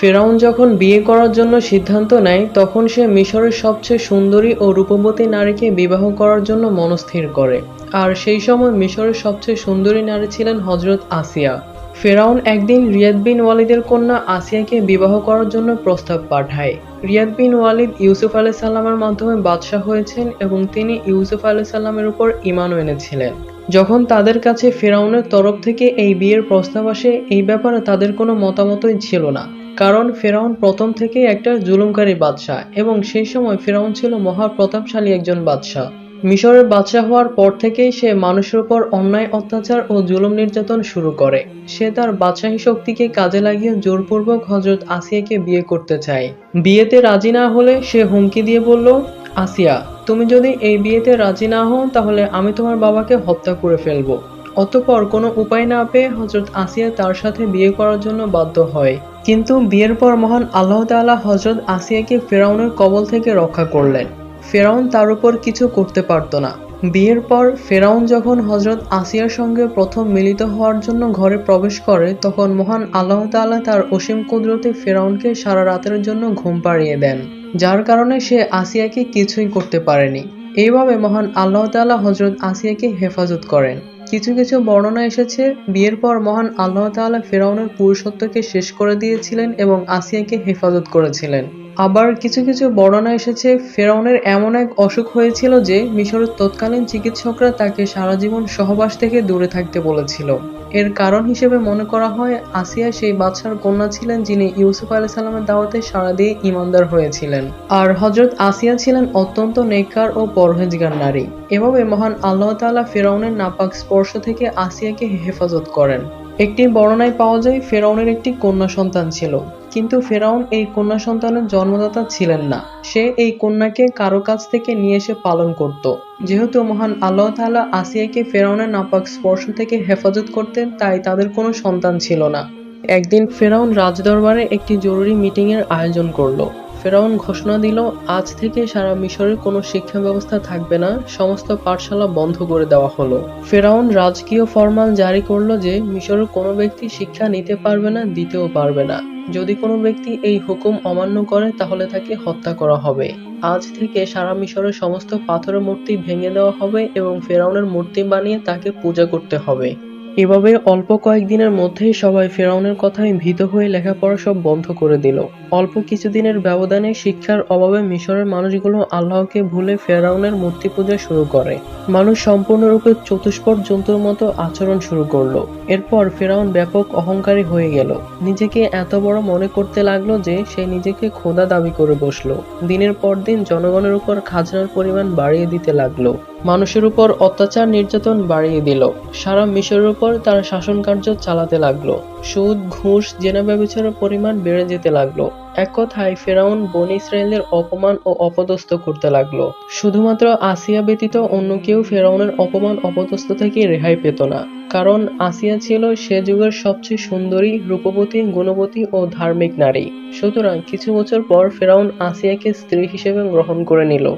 ফেরাউন যখন বিয়ে করার জন্য সিদ্ধান্ত নেয়, তখন সে মিশরের সবচেয়ে সুন্দরী ও রূপবতী নারীকে বিবাহ করার জন্য মনস্থির করে। আর সেই সময় মিশরের সবচেয়ে সুন্দরী নারী ছিলেন হজরত আসিয়া। ফেরাউন একদিন রিয়াদ বিন ওয়ালিদের কন্যা আসিয়াকে বিবাহ করার জন্য প্রস্তাব পাঠায়। রিয়াদ বিন ওয়ালিদ ইউসুফ আলাহ সাল্লামের মাধ্যমে বাদশাহ হয়েছেন এবং তিনি ইউসুফ আলাহ সাল্লামের উপর ইমানও এনেছিলেন। যখন তাদের কাছে ফেরাউনের তরফ থেকে এই বিয়ের প্রস্তাব আসে, এই ব্যাপারে তাদের কোনো মতামতই ছিল না। কারণ ফেরাউন প্রথম থেকেই একটা জুলুমকারী বাদশাহ, এবং সেই সময় ফেরাউন ছিল মহা প্রতাপশালী একজন বাদশাহ। মিশরের বাদশাহ হওয়ার পর থেকেই সে মানুষের উপর অন্যায়, অত্যাচার ও জুলুম নির্যাতন শুরু করে। সে তার বাদশাহী শক্তিকে কাজে লাগিয়ে জোরপূর্বক হজরত আসিয়াকে বিয়ে করতে চায়। বিয়েতে রাজি না হলে সে হুমকি দিয়ে বলল, আসিয়া, তুমি যদি এই বিয়েতে রাজি না হও, তাহলে আমি তোমার বাবাকে হত্যা করে ফেলব। অতঃপর কোনো উপায় না পেয়ে হজরত আসিয়া তার সাথে বিয়ে করার জন্য বাধ্য হয়। কিন্তু বিয়ের পর মহান আল্লাহ তাআলা হজরত আসিয়াকে ফেরাউনের কবল থেকে রক্ষা করলেন। ফেরাউন তার উপর কিছু করতে পারত না। বিয়ের পর ফেরাউন যখন হজরত আসিয়ার সঙ্গে প্রথম মিলিত হওয়ার জন্য ঘরে প্রবেশ করে, তখন মহান আল্লাহ তাআলা তার অসীম কুদরতে ফেরাউনকে সারা রাতের জন্য ঘুম পাড়িয়ে দেন, যার কারণে সে আসিয়াকে কিছুই করতে পারেনি। এইভাবে মহান আল্লাহ তাআলা হজরত আসিয়াকে হেফাজত করেন। কিছু কিছু বর্ণনা এসেছে। বিয়ের পর মহান আল্লাহ তাআলা ফেরাউনের পুরুষত্বকে শেষ করে দিয়েছিলেন এবং আসিয়াকে হেফাজত করেছিলেন। আবার কিছু কিছু বর্ণনা এসেছে, ফেরাউনের এমন এক অসুখ হয়েছিল যে মিশরের তৎকালীন চিকিৎসকরা তাকে সারা জীবন সহবাস থেকে দূরে থাকতে বলেছিল। এর কারণ হিসেবে মনে করা হয় আসিয়া সেই বাদশার কন্যা ছিলেন যিনি ইউসুফ আলাহ সাল্লামের দাওয়াতে সাড়া দিয়ে ইমানদার হয়েছিলেন। আর হজরত আসিয়া ছিলেন অত্যন্ত নেককার ও পরহেজগার নারী। এভাবে মহান আল্লাহ তালা ফেরাউনের নাপাক স্পর্শ থেকে আসিয়াকে হেফাজত করেন। একটি বর্ণায় পাওয়া যায়, ফেরাউনের একটি কন্যা সন্তান ছিল। কিন্তু ফেরাউন এই কন্যা সন্তানের জন্মদাতা ছিলেন না। সে এই কন্যাকে কারও কাছ থেকে নিয়ে এসে পালন করত। যেহেতু মহান আল্লাহ তাআলা আসিয়াকে ফেরাউনের নাপাক স্পর্শ থেকে হেফাজত করতেন, তাই তাদের কোনো সন্তান ছিল না। একদিন ফেরাউন রাজদরবারে একটি জরুরি মিটিং এর আয়োজন করল। ফেরাউন ঘোষণা দিল, আজ থেকে সারা মিশরের কোনো শিক্ষা ব্যবস্থা থাকবে না, সমস্ত পাঠশালা বন্ধ করে দেওয়া হলো। ফেরাউন রাজকীয় ফরমান জারি করল যে, মিশরের কোনো ব্যক্তি শিক্ষা নিতে পারবে না, দিতেও পারবে না। যদি কোনো ব্যক্তি এই হুকুম অমান্য করে, তাহলে তাকে হত্যা করা হবে। আজ থেকে সারা মিশরের সমস্ত পাথরের মূর্তি ভেঙে দেওয়া হবে এবং ফেরাউনের মূর্তি বানিয়ে তাকে পূজা করতে হবে। এভাবে অল্প কয়েকদিনের মধ্যেই সবাই ফেরাউনের কথায় ভীত হয়ে লেখাপড়া সব বন্ধ করে দিল। অল্প কিছুদিনের ব্যবধানে শিক্ষার অভাবে মিশরের মানুষগুলো আল্লাহকে ভুলে ফেরাউনের মূর্তি পূজা শুরু করে। মানুষ সম্পূর্ণরূপে চতুষ্পদ জন্তুর মতো আচরণ শুরু করল। এরপর ফেরাউন ব্যাপক অহংকারী হয়ে গেল। নিজেকে এত বড় মনে করতে লাগল যে সে নিজেকে খোদা দাবি করে বসল। দিনের পর দিন জনগণের উপর খাজনার পরিমাণ বাড়িয়ে দিতে লাগল। মানুষের উপর অত্যাচার নির্যাতন বাড়িয়ে দিল। সারা মিশরের উপর তার শাসন কার্য চালাতে লাগল। সুদ, ঘুষ, জেনা ব্যবচারের পরিমাণ বেড়ে যেতে লাগল। এক কথায়, ফেরাউন বনি ইসরায়েলের অপমান ও অপদস্থ করতে লাগল। শুধুমাত্র আসিয়া ব্যতীত অন্য কেউ ফেরাউনের অপমান অপদস্থ থেকে রেহাই পেত না। কারণ আসিয়া ছিল সে যুগের সবচেয়ে সুন্দরী, রূপবতী, গুণবতী ও ধার্মিক নারী। সুতরাং কিছু বছর পর ফেরাউন আসিয়াকে স্ত্রী হিসেবে গ্রহণ করে নিল।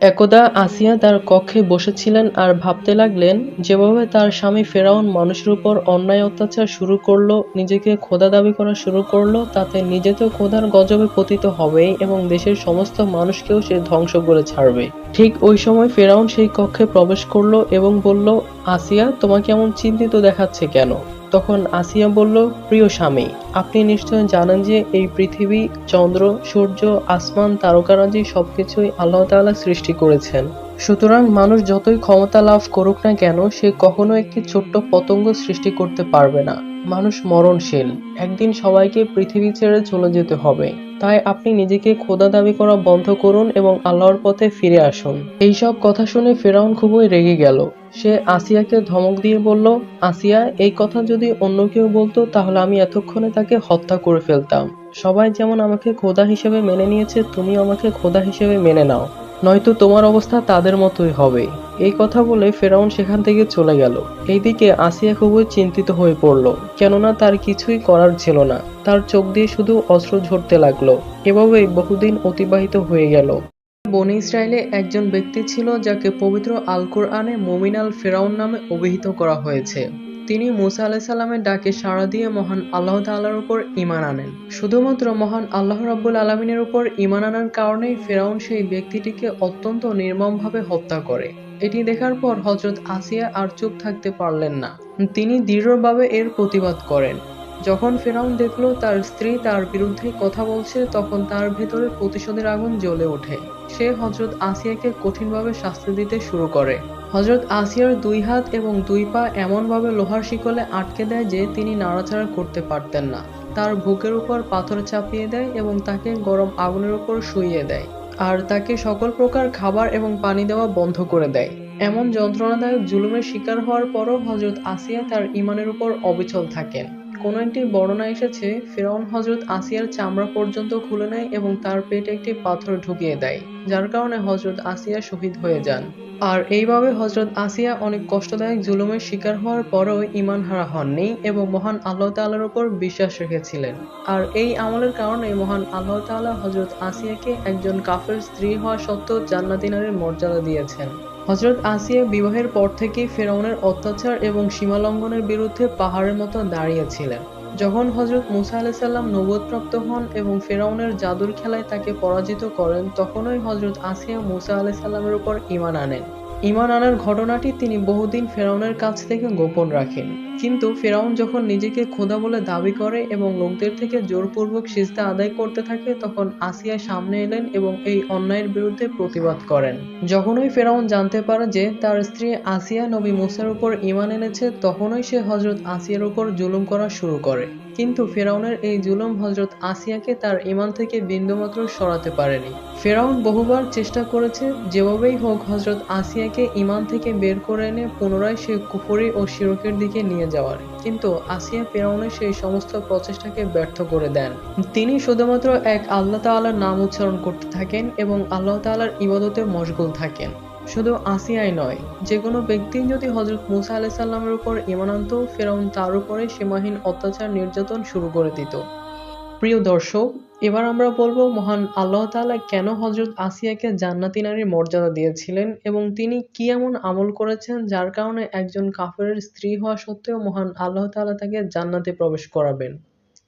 একদা আসিয়া তার কক্ষে বসেছিলেন আর ভাবতে লাগলেন, যেভাবে তার স্বামী ফেরাউন মানুষের উপর অন্যায় অত্যাচার শুরু করল, নিজেকে খোদা দাবি করা শুরু করল, তাতে নিজে তো খোদার গজবে পতিত হবেই এবং দেশের সমস্ত মানুষকেও সে ধ্বংস করে ছাড়বে। ঠিক ওই সময় ফেরাউন সেই কক্ষে প্রবেশ করল এবং বলল, আসিয়া, তোমাকে এমন চিন্তিত দেখাচ্ছে কেন? তখন আসিয়া বলল, প্রিয় স্বামী, আপনি নিশ্চয় জানেন যে এই পৃথিবী, চন্দ্র, সূর্য, আসমান, তারকারাজি সবকিছুই আল্লাহ তালা সৃষ্টি করেছেন। সুতরাং মানুষ যতই ক্ষমতা লাভ করুক না কেন, সে কখনো একটি ছোট্ট পতঙ্গ সৃষ্টি করতে পারবে না। মানুষ মরণশীল। একদিন সবাইকে পৃথিবী ছেড়ে চলে যেতে হবে। তাই আপনি নিজেকে খোদা দাবি করা বন্ধ করুন এবং আল্লাহর পথে ফিরে আসুন। এইসব কথা শুনে ফেরাউন খুবই রেগে গেল। সে আসিয়াকে ধমক দিয়ে বলল, আসিয়া, এই কথা যদি অন্য কেউ বলতো, তাহলে আমি এতক্ষণে তাকে হত্যা করে ফেলতাম। সবাই যেমন আমাকে খোদা হিসেবে মেনে নিয়েছে তুমি আমাকে খোদা হিসেবে মেনে নাও। নয়তো তোমার অবস্থা তাদের মতোই হবে। এই কথা বলে ফেরাউন সেখান থেকে চলে গেল। এইদিকে আসিয়া খুবই চিন্তিত হয়ে পড়ল, কেননা তার কিছুই করার ছিল না। তার চোখ দিয়ে শুধু অস্ত্র ঝরতে লাগল। এভাবেই বহুদিন অতিবাহিত হয়ে গেল। বনি ইসরায়েলে একজন ব্যক্তি ছিল যাকে পবিত্র আল কোরআনে মুমিন আল ফেরাউন নামে অভিহিত করা হয়েছে। তিনি মুসা আলাইসাল্লামের ডাকে সাড়া দিয়ে মহান আল্লাহ তাআলার উপর ইমান আনেন। শুধুমাত্র মহান আল্লাহ রাব্বুল আলামিনের উপর ইমান আনার কারণেই ফেরাউন সেই ব্যক্তিটিকে অত্যন্ত নির্মমভাবে হত্যা করে। এটি দেখার পর হযরত আসিয়া আর চুপ থাকতে পারলেন না। তিনি দৃঢ়ভাবে এর প্রতিবাদ করেন। যখন ফেরাউন দেখল তার স্ত্রী তার বিরুদ্ধে কথা বলছে, তখন তার ভেতরে প্রতিশোধের আগুন জ্বলে ওঠে। সে হজরত আসিয়াকে কঠিনভাবে শাস্তি দিতে শুরু করে। হজরত আসিয়ার দুই হাত এবং দুই পা এমনভাবে লোহার শিকলে আটকে দেয় যে তিনি নাড়াচাড়া করতে পারতেন না। তার বুকের উপর পাথর চাপিয়ে দেয় এবং তাকে গরম আগুনের উপর শুইয়ে দেয়। আর তাকে সকল প্রকার খাবার এবং পানি দেওয়া বন্ধ করে দেয়। এমন যন্ত্রণাদায়ক জুলুমের শিকার হওয়ার পরও হজরত আসিয়া তার ইমানের উপর অবিচল থাকেন। কোন একটি বর্ণনা এসেছে, ফেরাউন হজরত আসিয়ার চামড়া পর্যন্ত খুলে নেয় এবং তার পেটে একটি পাথর ঢুকিয়ে দেয়, যার কারণে হজরত আসিয়া শহীদ হয়ে যান। আর এইভাবে হজরত আসিয়া অনেক কষ্টদায়ক জুলুমের শিকার হওয়ার পরও ইমান হারা হননি এবং মহান আল্লাহ তাআলার উপর বিশ্বাস রেখেছিলেন। আর এই আমলের কারণে মহান আল্লাহ তাআলা হজরত আসিয়াকে একজন কাফের স্ত্রী হওয়া সত্ত্বেও জান্নাতি নারীর মর্যাদা দিয়েছেন। হজরত আসিয়া বিবাহের পর থেকেই ফেরাউনের অত্যাচার এবং সীমালঙ্ঘনের বিরুদ্ধে পাহাড়ের মতো দাঁড়িয়েছিলেন যখন হজরত মুসা আলাইসাল্লাম নবদপ্রাপ্ত হন এবং ফেরাউনের জাদুর খেলায় তাকে পরাজিত করেন, তখনই হজরত আসিয়া মুসা আলাইসাল্লামের উপর ইমান আনেন। ঈমান আনার ঘটনাটি তিনি বহুদিন ফেরাউনের কাছ থেকে গোপন রাখেন। কিন্তু ফেরাউন যখন নিজেকে খোদা বলে দাবি করে এবং লোকদের থেকে জোরপূর্বক সিজদা আদায় করতে থাকে, তখন আসিয়া সামনে এলেন এবং এই অন্যায়ের বিরুদ্ধে প্রতিবাদ করেন। যখনই ফেরাউন জানতে পারে যে তার স্ত্রী আসিয়া নবী মুসার উপর ইমান এনেছে, তখনই সে হজরত আসিয়ার উপর জুলুম করা শুরু করে। কিন্তু ফেরাউনের এই জুলুম হজরত আসিয়াকে তার ইমান থেকে বিন্দুমাত্র সরাতে পারেনি। ফেরাউন বহুবার চেষ্টা করেছে, যেভাবেই হোক হজরত আসিয়াকে ঈমান থেকে বের করে এনে পুনরায় সে কুফরি ও শিরকের দিকে নিয়ে যাওয়ার। কিন্তু আসিয়া ফেরাউনের সেই সমস্ত প্রচেষ্টাকে ব্যর্থ করে দেন। তিনি শুধুমাত্র এক আল্লাহ তাআলার নাম উচ্চারণ করতে থাকেন এবং আল্লাহ তাআলার ইবাদতে মশগুল থাকেন। শুধু আসিয়াই নয় যে কোনো ব্যক্তি যদি হজরত মুসা আলাইসাল্লামের উপর ইমান আনত, ফেরাউন তার উপরে সীমাহীন অত্যাচার নির্যাতন শুরু করে দিত। প্রিয় দর্শক, এবার আমরা বলব মহান আল্লাহ তাআলা কেন হজরত আসিয়াকে জান্নাতি নারীর মর্যাদা দিয়েছিলেন এবং তিনি কি এমন আমল করেছেন যার কারণে একজন কাফেরের স্ত্রী হওয়া সত্ত্বেও মহান আল্লাহ তাআলা তাকে জান্নাতে প্রবেশ করাবেন।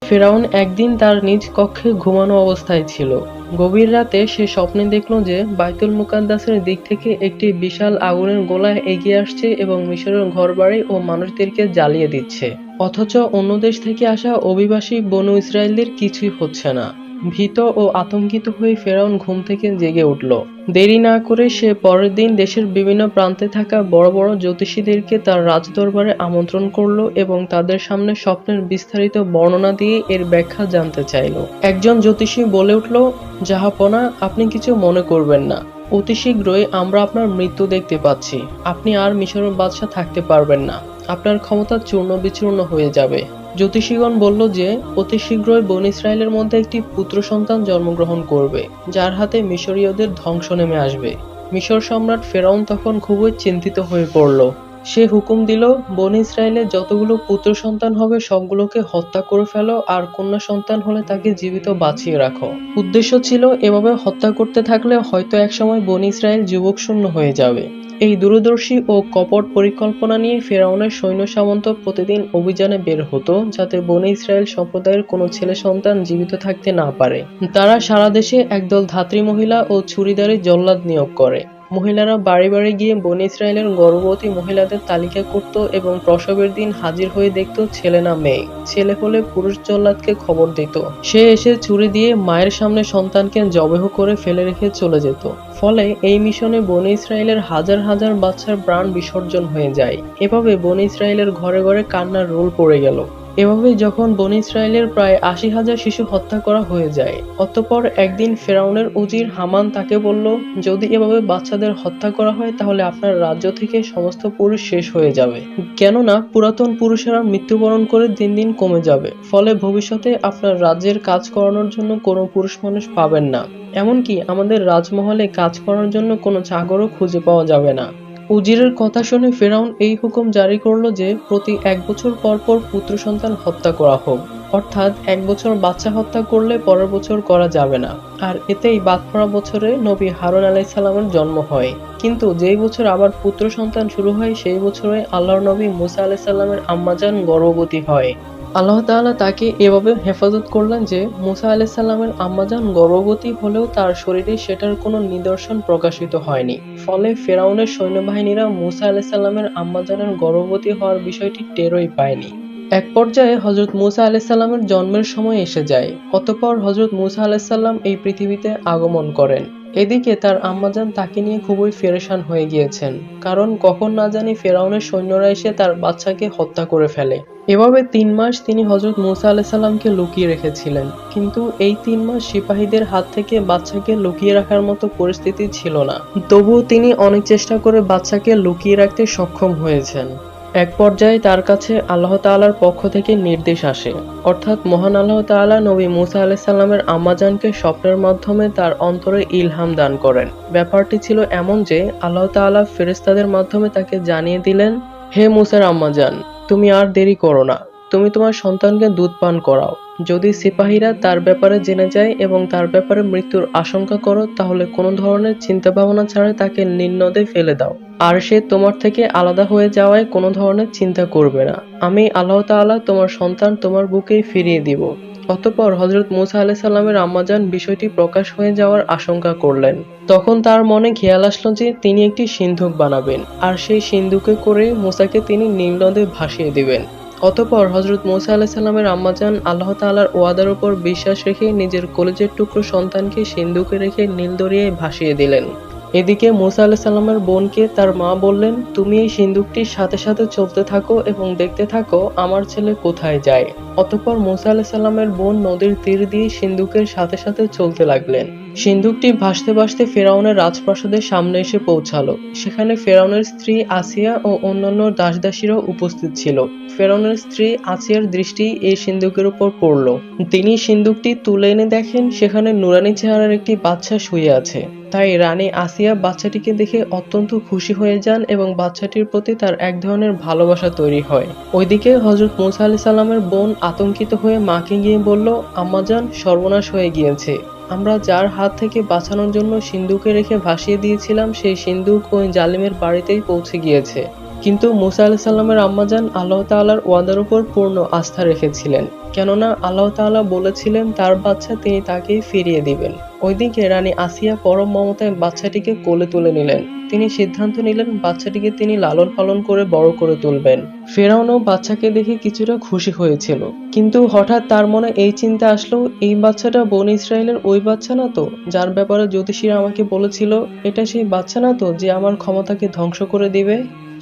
ফেরাউন একদিন তার নিজ কক্ষে ঘুমানো অবস্থায় ছিল। গভীর রাতে সে স্বপ্নে দেখল যে বাইতুল মুকাদ্দাসের দিক থেকে একটি বিশাল আগুনের গোলা এগিয়ে আসছে এবং মিশরের ঘরবাড়ি ও মানুষদেরকে জ্বালিয়ে দিচ্ছে। অথচ অন্য দেশ থেকে আসা অভিবাসী বনু ইসরায়েলদের কিছুই হচ্ছে না। ভীত ও আতঙ্কিত হয়ে ফেরাউন ঘুম থেকে জেগে উঠল। দেরি না করে সে পরের দিন দেশের বিভিন্ন প্রান্তে থাকা বড় বড় জ্যোতিষীদেরকে তার রাজদরবারে আমন্ত্রণ করল এবং তাদের সামনে স্বপ্নের বিস্তারিত বর্ণনা দিয়ে এর ব্যাখ্যা জানতে চাইল। একজন জ্যোতিষী বলে উঠল, জাহাপনা, আপনি কিছু মনে করবেন না। অতি শীঘ্রই আমরা আপনার মৃত্যু দেখতে পাচ্ছি। আপনি আর মিশরের বাদশাহ থাকতে পারবেন না। আপনার ক্ষমতা চূর্ণ বিচূর্ণ হয়ে যাবে। জ্যোতিষীগণ বলল যে, অতি শীঘ্রই বন ইসরায়েলের মধ্যে একটি পুত্র সন্তান জন্মগ্রহণ করবে, যার হাতে মিশরীয়দের ধ্বংস নেমে আসবে। মিশর সম্রাট ফেরাউন তখন খুবই চিন্তিত হয়ে পড়ল। সে হুকুম দিল, বন ইসরায়েলের যতগুলো পুত্র সন্তান হবে, সবগুলোকে হত্যা করে ফেলো, আর কন্যা সন্তান হলে তাকে জীবিত বাঁচিয়ে রাখো। উদ্দেশ্য ছিল এভাবে হত্যা করতে থাকলে হয়তো একসময় বন ইসরায়েল যুবক শূন্য হয়ে যাবে। এই দূরদর্শী ও কপট পরিকল্পনা নিয়ে ফেরাউনের সৈন্য সামন্ত প্রতিদিন অভিযানে বের হতো, যাতে বনে ইসরায়েল সম্প্রদায়ের কোনো ছেলে সন্তান জীবিত থাকতে না পারে। তারা সারা দেশে একদল ধাত্রী মহিলা ও ছুরিদারি জল্লাদ নিয়োগ করে। মহিলারা বাড়ি বাড়ি গিয়ে বনে ইসরায়েলের গর্ভবতী মহিলাদের তালিকা করত এবং প্রসবের দিন হাজির হয়ে দেখত ছেলে না মেয়ে। ছেলে হলে পুরুষ জল্লাদকে খবর দিত। সে এসে ছুরি দিয়ে মায়ের সামনে সন্তানকে জবেহ করে ফেলে রেখে চলে যেত। ফলে এই মিশনে বনে ইসরায়েলের হাজার হাজার বাচ্চার প্রাণ বিসর্জন হয়ে যায়। এভাবে বনে ইসরায়েলের ঘরে ঘরে কান্নার রোল পড়ে গেল। এভাবে যখন বনি ইসরায়েলের প্রায় আশি হাজার শিশু হত্যা করা হয়ে যায়, অতঃপর একদিন ফেরাউনের উজির হামান তাকে বলল, যদি এভাবে বাচ্চাদের হত্যা করা হয়, তাহলে আপনার রাজ্য থেকে সমস্ত পুরুষ শেষ হয়ে যাবে। কেননা, পুরাতন পুরুষেরা মৃত্যুবরণ করে দিন দিন কমে যাবে। ফলে ভবিষ্যতে আপনার রাজ্যের কাজ করানোর জন্য কোনো পুরুষ মানুষ পাবেন না। এমনকি আমাদের রাজমহলে কাজ করার জন্য কোনো চাকরও খুঁজে পাওয়া যাবে না। উজিরের কথা শুনে ফেরাউন এই হুকুম জারি করল যে প্রতি এক বছর পর পর পুত্র সন্তান হত্যা করা হোক। অর্থাৎ এক বছর বাচ্চা হত্যা করলে পরের বছর করা যাবে না। আর এতেই বাদ পড়া বছরে নবী হারুন আলাইসাল্লামের জন্ম হয়। কিন্তু যেই বছর আবার পুত্র সন্তান শুরু হয়, সেই বছরে আল্লাহর নবী মুসা আলাইসাল্লামের আম্মাজান গর্ভবতী হয়। আল্লাহ তাআলা তাকে এভাবে হেফাজত করলেন যে মুসা আলাইসাল্লামের আম্মাজান গর্ভবতী হলেও তার শরীরে সেটার কোনো নিদর্শন প্রকাশিত হয়নি। ফলে ফেরাউনের সৈন্যবাহিনীরা মুসা আলাইসাল্লামের আম্মাজানের গর্ভবতী হওয়ার বিষয়টি টেরই পায়নি। এক পর্যায়ে হজরত মুসা আলাইসাল্লামের জন্মের সময় এসে যায়। অতঃপর হজরত মুসা আলাইসাল্লাম এই পৃথিবীতে আগমন করেন। এদিকে তার আম্মাজান তাকে নিয়ে খুবই ফেরেশান হয়ে গিয়েছেন, কারণ কখন না জানি ফেরাউনের সৈন্যরা এসে তার বাচ্চাকে হত্যা করে ফেলে। এভাবে তিন মাস তিনি হজরত মুসা আলাইসাল্লামকে লুকিয়ে রেখেছিলেন, কিন্তু এই তিন মাস সিপাহীদের হাত থেকে বাচ্চাকে লুকিয়ে রাখার মতো পরিস্থিতি ছিল না। তবুও তিনি অনেক চেষ্টা করে বাচ্চাকে লুকিয়ে রাখতে সক্ষম হয়েছেন। এক পর্যায়ে তার কাছে আল্লাহ তালার পক্ষ থেকে নির্দেশ আসে। অর্থাৎ মহান আল্লাহ তাআলা নবী মুসা আলাইসাল্লামের আম্মাজানকে স্বপ্নের মাধ্যমে তার অন্তরে ইলহাম দান করেন। ব্যাপারটি ছিল এমন যে আল্লাহ তালা ফেরিস্তাদের মাধ্যমে তাকে জানিয়ে দিলেন, হে মুসার আম্মাজান তুমি আর দেরি করো না। তুমি তোমার সন্তানকে দুধ পান করাও। যদি সিপাহীরা তার ব্যাপারে জেনে যায় এবং তার ব্যাপারে মৃত্যুর আশঙ্কা করো, তাহলে কোনো ধরনের চিন্তা ভাবনা ছাড়াই তাকে নির্নদে ফেলে দাও। আর সে তোমার থেকে আলাদা হয়ে যাওয়ায় কোনো ধরনের চিন্তা করবে না। আমি আল্লাহ তাআলা তোমার সন্তান তোমার বুকেই ফিরিয়ে দিব। অতঃপর হজরত মুসা আলাইসাল্লামের আম্মাজান বিষয়টি প্রকাশ হয়ে যাওয়ার আশঙ্কা করলেন। তখন তার মনে খেয়াল আসলো যে তিনি একটি সিন্ধুক বানাবেন। আর সেই সিন্ধুকে করে মুসাকে তিনি নীলনদে ভাসিয়ে দিবেন। অতঃপর হজরত মুসা আলাহিসাল্লামের আম্মাজান আল্লাহ তাআলার ওয়াদার উপর বিশ্বাস রেখে নিজের কলেজের টুকরো সন্তানকে সিন্ধুকে রেখে নীল দরিয়ায় ভাসিয়ে দিলেন। এদিকে মুসা আলাহিসাল্লামের বোনকে তার মা বললেন, তুমি এই সিন্ধুকটির সাথে সাথে চলতে থাকো এবং দেখতে থাকো আমার ছেলে কোথায় যায়। অতঃপর মুসা আলাহিসাল্লামের বোন নদীর তীর দিয়ে সিন্ধুকের সাথে সাথে চলতে লাগলেন। সিন্ধুকটি ভাসতে ভাসতে ফেরাউনের রাজপ্রাসাদের সামনে এসে পৌঁছালো। সেখানে ফেরাউনের স্ত্রী আসিয়া ও অন্যান্য দাসদাসীরাও উপস্থিত ছিল। ফেরাউনের স্ত্রী আসিয়ার দৃষ্টি এই সিন্ধুকের উপর পড়ল। তিনি সিন্ধুকটি তুলে এনে দেখেন, সেখানে নুরানি চেহারার একটি বাচ্চা শুয়ে আছে। তাই রানী আসিয়া বাচ্চাটিকে দেখে অত্যন্ত খুশি হয়ে যান এবং বাচ্চাটির প্রতি তার এক ধরনের ভালোবাসা তৈরি হয়। ওইদিকে হজরত মুসা আলি সাল্লামের বোন আতঙ্কিত হয়ে মাকে গিয়ে বলল আম্মাজান সর্বনাশ হয়ে গিয়েছে। আমরা যার হাত থেকে বাঁচানোর জন্য সিন্ধুকে রেখে ভাসিয়ে দিয়েছিলাম, সেই সিন্ধুক ওই জালিমের বাড়িতেই পৌঁছে গিয়েছে। কিন্তু মুসা আলাহ সাল্লামের আম্মাজান আল্লাহ তাআলার ওয়াদার উপর পূর্ণ আস্থা রেখেছিলেন। কেননা আল্লাহ তাল্লাহ বলেছিলেন, তার বাচ্চা তিনি তাকেই ফিরিয়ে দিবেন। ওইদিকে রানী আসিয়া পরম মমতায় বাচ্চাটিকে কোলে তুলে নিলেন। তিনি সিদ্ধান্ত নিলেন বাচ্চাটিকে তিনি লালন পালন করে বড় করে তুলবেন। ফেরাউনও বাচ্চাকে দেখে কিছুটা খুশি হয়েছিল। কিন্তু হঠাৎ তার মনে এই চিন্তা আসলো, এই বাচ্চাটা বন ইসরায়েলের ওই বাচ্চা না তো? যার ব্যাপারে জ্যোতিষীরা আমাকে বলেছিল, এটা সেই বাচ্চা না তো যে আমার ক্ষমতাকে ধ্বংস করে দিবে?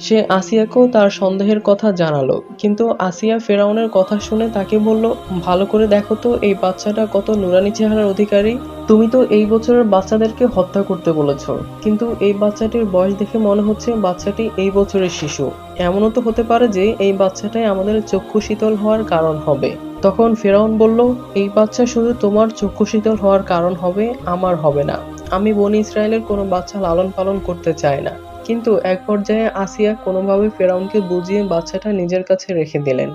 সে আসিয়াকেও তার সন্দেহের কথা জানালো, কিন্তু আসিয়া ফেরাউনের কথা শুনে তাকে বলল, ভালো করে দেখো তো, এই বাচ্চাটা কত নুরানি চেহারার অধিকারী। তুমি তো এই বছরের বাচ্চাদেরকে হত্যা করতে বলেছ। কিন্তু এই বাচ্চাটির বয়স দেখে মনে হচ্ছে বাচ্চাটি এই বছরের শিশু। এমনও তো হতে পারে যে এই বাচ্চাটাই আমাদের চক্ষু শীতল হওয়ার কারণ হবে। তখন ফেরাউন বলল, এই বাচ্চা শুধু তোমার চক্ষু শীতল হওয়ার কারণ হবে, আমার হবে না। আমি বনি ইসরায়েলের কোনো বাচ্চা লালন পালন করতে চাই না। কিন্তু এক পর্যায়ে আসিয়া কোনোভাবে ফেরাউনকে বুঝিয়ে বাচ্চাটা নিজের কাছে রেখে দিলেন।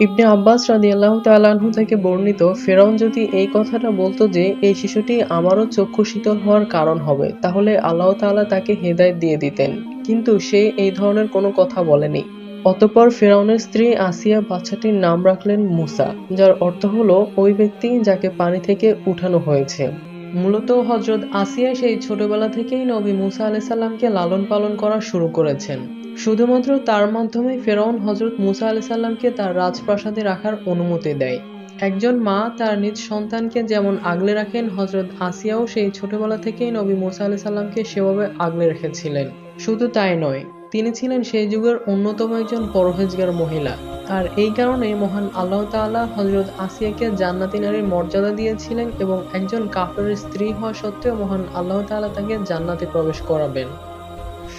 ইবনে আব্বাস রাদিয়াল্লাহু তাআলাহু থেকে বর্ণিত, ফেরাউন যদি এই কথাটা বলতো যে, এই শিশুটি আমারও চক্ষু শীতল হওয়ার কারণ হবে, তাহলে আল্লাহ তাআলা তাকে হেদায়েত দিয়ে দিতেন। কিন্তু সে এই ধরনের কোনো কথা বলেনি। অতঃপর ফেরাউনের স্ত্রী আসিয়া বাচ্চাটির নাম রাখলেন মুসা, যার অর্থ হলো, ওই ব্যক্তি যাকে পানি থেকে উঠানো হয়েছে। মূলত হজরত আসিয়া সেই ছোটবেলা থেকেই নবী মুসা আলাইসাল্লামকে লালন পালন করা শুরু করেছেন। শুধুমাত্র তার মাধ্যমে ফেরাউন হজরত মুসা আলাইসাল্লামকে তার রাজপ্রাসাদে রাখার অনুমতি দেয়। একজন মা তার নিজ সন্তানকে যেমন আগলে রাখেন হজরত আসিয়াও সেই ছোটবেলা থেকেই নবী মুসা আলাইসাল্লামকে সেভাবে আগলে রেখেছিলেন। শুধু তাই নয় তিনি ছিলেন সেই যুগের অন্যতম একজন পরহেজগার মহিলা। আর এই কারণে মহান আল্লাহ তাআলা হজরত আসিয়াকে জান্নাতি নারীর মর্যাদা দিয়েছিলেন এবং একজন কাফের স্ত্রী হওয়া সত্ত্বেও মহান আল্লাহ তাআলা তাকে জান্নাতে প্রবেশ করাবেন।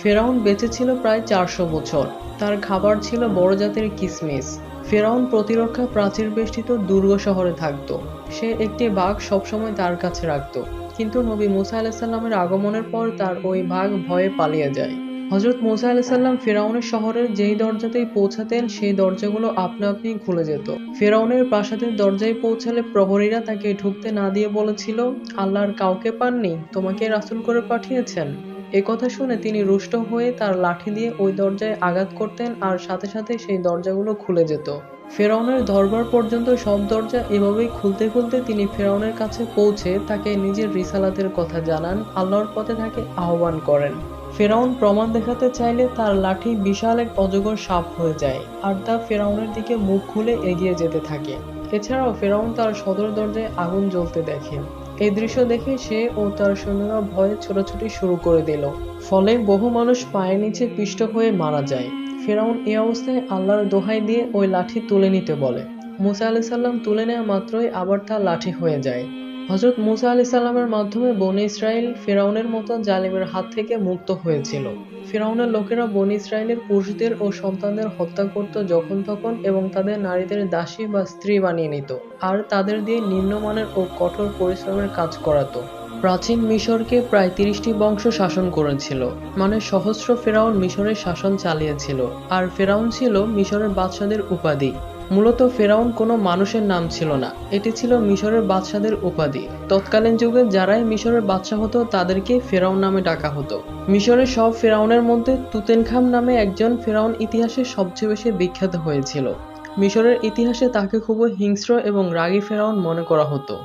ফেরাউন বেঁচে ছিল প্রায় চারশো বছর। তার খাবার ছিল বড় জাতের কিসমিস। ফেরাউন প্রতিরক্ষা প্রাচীর বেষ্টিত দুর্গ শহরে থাকত। সে একটি বাঘ সবসময় তার কাছে রাখত। কিন্তু নবী মুসা আলাহিসাল্লামের আগমনের পর তার ওই বাঘ ভয়ে পালিয়ে যায়। হজরত মুসা আলাইসাল্লাম ফেরাউনের শহরের যেই দরজাতেই পৌঁছাতেন, সেই দরজাগুলো আপনা আপনি খুলে যেত। ফেরাউনের প্রাসাদের দরজায় পৌঁছালে প্রহরীরা তাকে ঢুকতে না দিয়ে বলেছিল আল্লাহর কাউকে পাননি, তোমাকে রাসুল করে পাঠিয়েছেন। এ কথা শুনে তিনি রুষ্ট হয়ে তার লাঠি দিয়ে ওই দরজায় আঘাত করতেন আর সাথে সাথে সেই দরজাগুলো খুলে যেত। ফেরাউনের দরবার পর্যন্ত সব দরজা এভাবেই খুলতে খুলতে তিনি ফেরাউনের কাছে পৌঁছে তাকে নিজের রিসালাতের কথা জানান, আল্লাহর পথে তাকে আহ্বান করেন। ফেরাউন প্রমাণ দেখাতে চাইলে তার লাঠি বিশাল এক অজগর সাপ হয়ে যায়, আর তা ফেরাউনের দিকে মুখ খুলে এগিয়ে যেতে থাকে। এছাড়াও ফেরাউন তার সদর দরজায় আগুন জ্বলতে দেখে। এই দৃশ্য দেখে সে ও তার সৈন্যরা ভয়ে ছোটাছুটি শুরু করে দিল। ফলে বহু মানুষ পায়ের নিচে পিষ্ট হয়ে মারা যায়। ফেরাউন এই অবস্থায় আল্লাহর দোহাই দিয়ে ওই লাঠি তুলে নিতে বলে। মুসা আলি সাল্লাম তুলে নেওয়া মাত্রই আবার তা লাঠি হয়ে যায়। হজরত মুসা আলি সাল্লামের মাধ্যমে বনি ইসরায়েল ফেরাউনের মতো জালিমের হাত থেকে মুক্ত হয়েছিল। ফেরাউনের লোকেরা বনি ইসরায়েলের পুরুষদের ও সন্তানদের হত্যা করত যখন তখন এবং তাদের নারীদের দাসী বা স্ত্রী বানিয়ে নিত আর তাদের দিয়ে নিম্নমানের ও কঠোর পরিশ্রমের কাজ করাতো। প্রাচীন মিশরকে প্রায় তিরিশটি বংশ শাসন করেছিল মানে সহস্র ফেরাউন মিশরের শাসন চালিয়েছিল, আর ফেরাউন ছিল মিশরের বাদশাদের উপাধি। মূলত ফেরাউন কোনো মানুষের নাম ছিল না। এটি ছিল মিশরের বাদশাদের উপাধি। তৎকালীন যুগে যারাই মিশরের বাদশাহ হতো, তাদেরকে ফেরাউন নামে ডাকা হতো। মিশরের সব ফেরাউনের মধ্যে তুতেনখাম নামে একজন ফেরাউন ইতিহাসে সবচেয়ে বেশি বিখ্যাত হয়েছিল। মিশরের ইতিহাসে তাকে খুবই হিংস্র এবং রাগী ফেরাউন মনে করা হতো।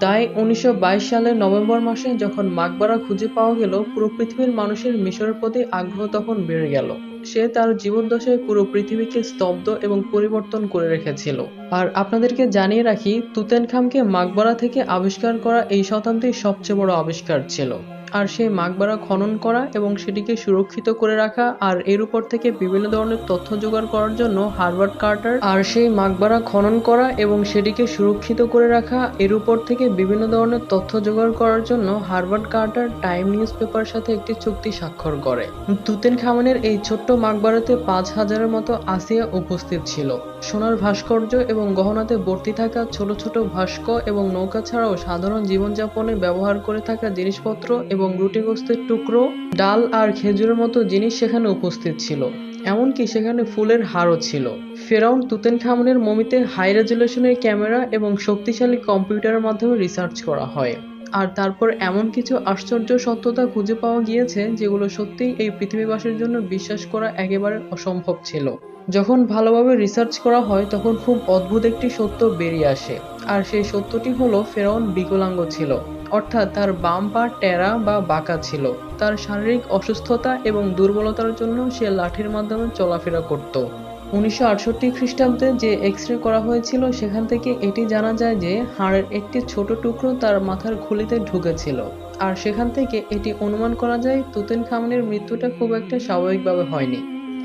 তাই উনিশশো বাইশ সালের নভেম্বর মাসে যখন মাকবারা খুঁজে পাওয়া গেল, পুরো পৃথিবীর মানুষের মিশরের প্রতি আগ্রহ তখন বেড়ে গেল। সে তার জীবদ্দশায় পুরো পৃথিবীকে স্তব্ধ এবং পরিবর্তন করে রেখেছিল। আর আপনাদেরকে জানিয়ে রাখি, তুতেনখামকে মাকবারা থেকে আবিষ্কার করা এই শতাব্দীর সবচেয়ে বড় আবিষ্কার ছিল। আর সেই মাকবারা খনন করা এবং সেটিকে সুরক্ষিত করে রাখা আর এর উপর থেকে বিভিন্ন ধরনের তথ্য জোগাড় করার জন্য হার্ভার্ড কার্টার আর সেই মাকবারা খনন করা এবং সেটিকে সুরক্ষিত করে রাখা, এর উপর থেকে বিভিন্ন ধরনের তথ্য জোগাড় করার জন্য Harvard Carter Time news paper সাথে একটি চুক্তি স্বাক্ষর করে। তুতেন খামানের এই ছোট্ট মাকবারাতে পাঁচ হাজারের মতো আসিয়া উপস্থিত ছিল। সোনার ভাস্কর্য এবং গহনাতে ভর্তি থাকা ছোট ছোট ভাস্ক এবং নৌকা ছাড়াও সাধারণ জীবনযাপনে ব্যবহার করে থাকা জিনিসপত্র এবং রুটিগ্রস্তের টুকরো, ডাল আর খেজুরের মতো জিনিস সেখানে উপস্থিত ছিল। এমনকি সেখানে ফুলের হারও ছিল। ফেরাউন তুতেন খামনের মমিতে হাই রেজুলেশনের ক্যামেরা এবং শক্তিশালী কম্পিউটারের মাধ্যমে রিসার্চ করা হয়। আর তারপর এমন কিছু আশ্চর্য সত্যতা খুঁজে পাওয়া গিয়েছে, যেগুলো সত্যিই এই পৃথিবীবাসীর জন্য বিশ্বাস করা একেবারে অসম্ভব ছিল। যখন ভালোভাবে রিসার্চ করা হয়, তখন খুব অদ্ভুত একটি সত্য বেরিয়ে আসে। আর সেই সত্যটি হলো, ফেরাউন বিকলাঙ্গ ছিল। অর্থাৎ তার বাম পা টেরা বা বাঁকা ছিল। তার শারীরিক অসুস্থতা এবং দুর্বলতার জন্য সে লাঠির মাধ্যমে চলাফেরা করত। উনিশশো আটষট্টি খ্রিস্টাব্দে যে এক্স রে করা হয়েছিল, সেখান থেকে এটি জানা যায় যে হাড়ের একটি ছোট টুকরো তার মাথার খুলিতে ঢুকেছিল। আর সেখান থেকে এটি অনুমান করা যায় তুতেন খামনের মৃত্যুটা খুব একটা স্বাভাবিকভাবে হয়নি।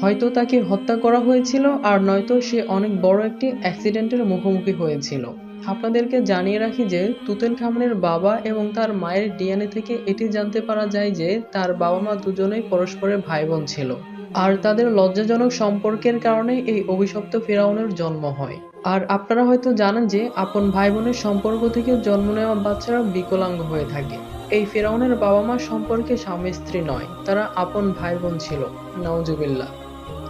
হয়তো তাকে হত্যা করা হয়েছিল, আর নয়তো সে অনেক বড় একটি অ্যাক্সিডেন্টের মুখোমুখি হয়েছিল। আপনাদেরকে জানিয়ে রাখি যে তুতেন খামনের বাবা এবং তার মায়ের ডিএনএ থেকে এটি জানতে পারা যায় যে তার বাবা মা দুজনেই পরস্পরের ভাই বোন ছিল। আর তাদের লজ্জাজনক সম্পর্কের কারণে এই অভিশপ্ত ফেরাউনের জন্ম হয়। আর আপনারা হয়তো জানেন যে আপন ভাই বোনের সম্পর্ক থেকে জন্ম নেওয়া বাচ্চারা বিকলাঙ্গ হয়ে থাকে। এই ফেরাউনের বাবা মা সম্পর্কে স্বামী স্ত্রী নয়, তারা আপন ভাই বোন ছিল। নওজুবিল্লাহ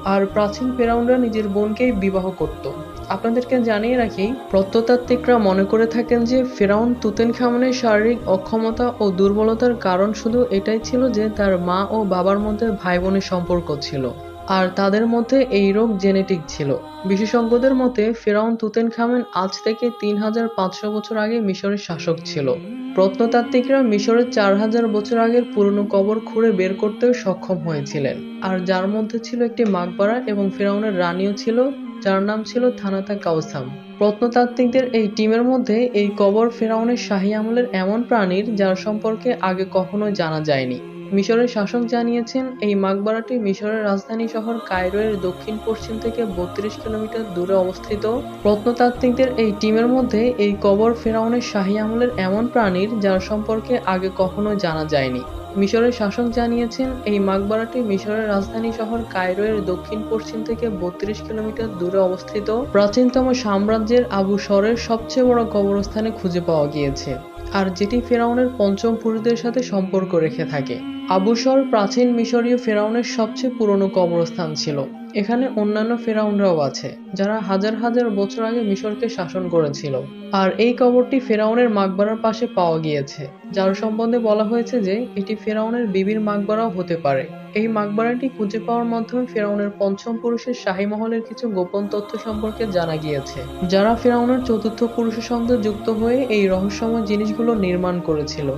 আর প্রাচীন ফেরাউনরা নিজের বোনকেই বিবাহ করত। আপনাদেরকে জানিয়ে রাখি, প্রত্নতাত্ত্বিকরা মনে করে থাকেন যে ফেরাউন তুতেন খামনের শারীরিক অক্ষমতা ও দুর্বলতার কারণ শুধু এটাই ছিল যে তার মা ও বাবার মধ্যে ভাই বোনের সম্পর্ক ছিল আর তাদের মধ্যে এই রোগ জেনেটিক ছিল। বিশেষজ্ঞদের মতে, ফেরাউন তুতেন খামেন আজ থেকে তিন হাজার পাঁচশো বছর আগে মিশরের শাসক ছিল। প্রত্নতাত্ত্বিকরা মিশরের চার হাজার বছর আগের পুরনো কবর খুঁড়ে বের করতেও সক্ষম হয়েছিলেন। আর যার মধ্যে ছিল একটি মাকবারা এবং ফেরাউনের রানীও ছিল যার নাম ছিল থানাতা কাউসাম। প্রত্নতাত্ত্বিকদের এই টিমের মধ্যে এই কবর ফেরাউনের শাহী আমলের এমন প্রাণীর যার সম্পর্কে আগে কখনো জানা যায়নি। মিশরের শাসক জানিয়েছেন, এই মাকবারাটি মিশরের রাজধানী শহর কায়রোয়ের দক্ষিণ পশ্চিম থেকে বত্রিশ কিলোমিটার দূরে অবস্থিত। প্রত্নতাত্ত্বিকদের এই টিমের মধ্যে এই কবর ফেরাউনের শাহী আমলের এমন প্রাণীর যার সম্পর্কে আগে কখনো জানা যায়নি। মিশরের শাসক জানিয়েছেন, এই মাকবারাটি মিশরের রাজধানী শহর কায়রোয়ের দক্ষিণ পশ্চিম থেকে বত্রিশ কিলোমিটার দূরে অবস্থিত। প্রাচীনতম সাম্রাজ্যের আবু শরের সবচেয়ে বড় কবরস্থানে খুঁজে পাওয়া গিয়েছে, আর যেটি ফেরাউনের পঞ্চম পুরুষদের সাথে সম্পর্ক রেখে থাকে। আবুসর প্রাচীন মিশরীয় ফেরাউনের সবচেয়ে পুরনো কবরস্থান ছিল। এখানে অন্যান্য ফেরাউনরাও আছে, যারা হাজার হাজার বছর আগে মিশরকে শাসন করেছিল। আর এই কবরটি ফেরাউনের মাকবারার পাশে পাওয়া গিয়েছে, যার সম্বন্ধে বলা হয়েছে যে এটি ফেরাউনের বিবির মাকবারাও হতে পারে। এই মাকবারাটি খুঁজে পাওয়ার মাধ্যমে ফেরাউনের পঞ্চম পুরুষের শাহী মহলের কিছু গোপন তথ্য সম্পর্কে জানা গিয়েছে। যারা ফেরাউনের চতুর্থ পুরুষের সঙ্গে যুক্ত হয়ে এই রহস্যময় জিনিসগুলো নির্মাণ করেছিল।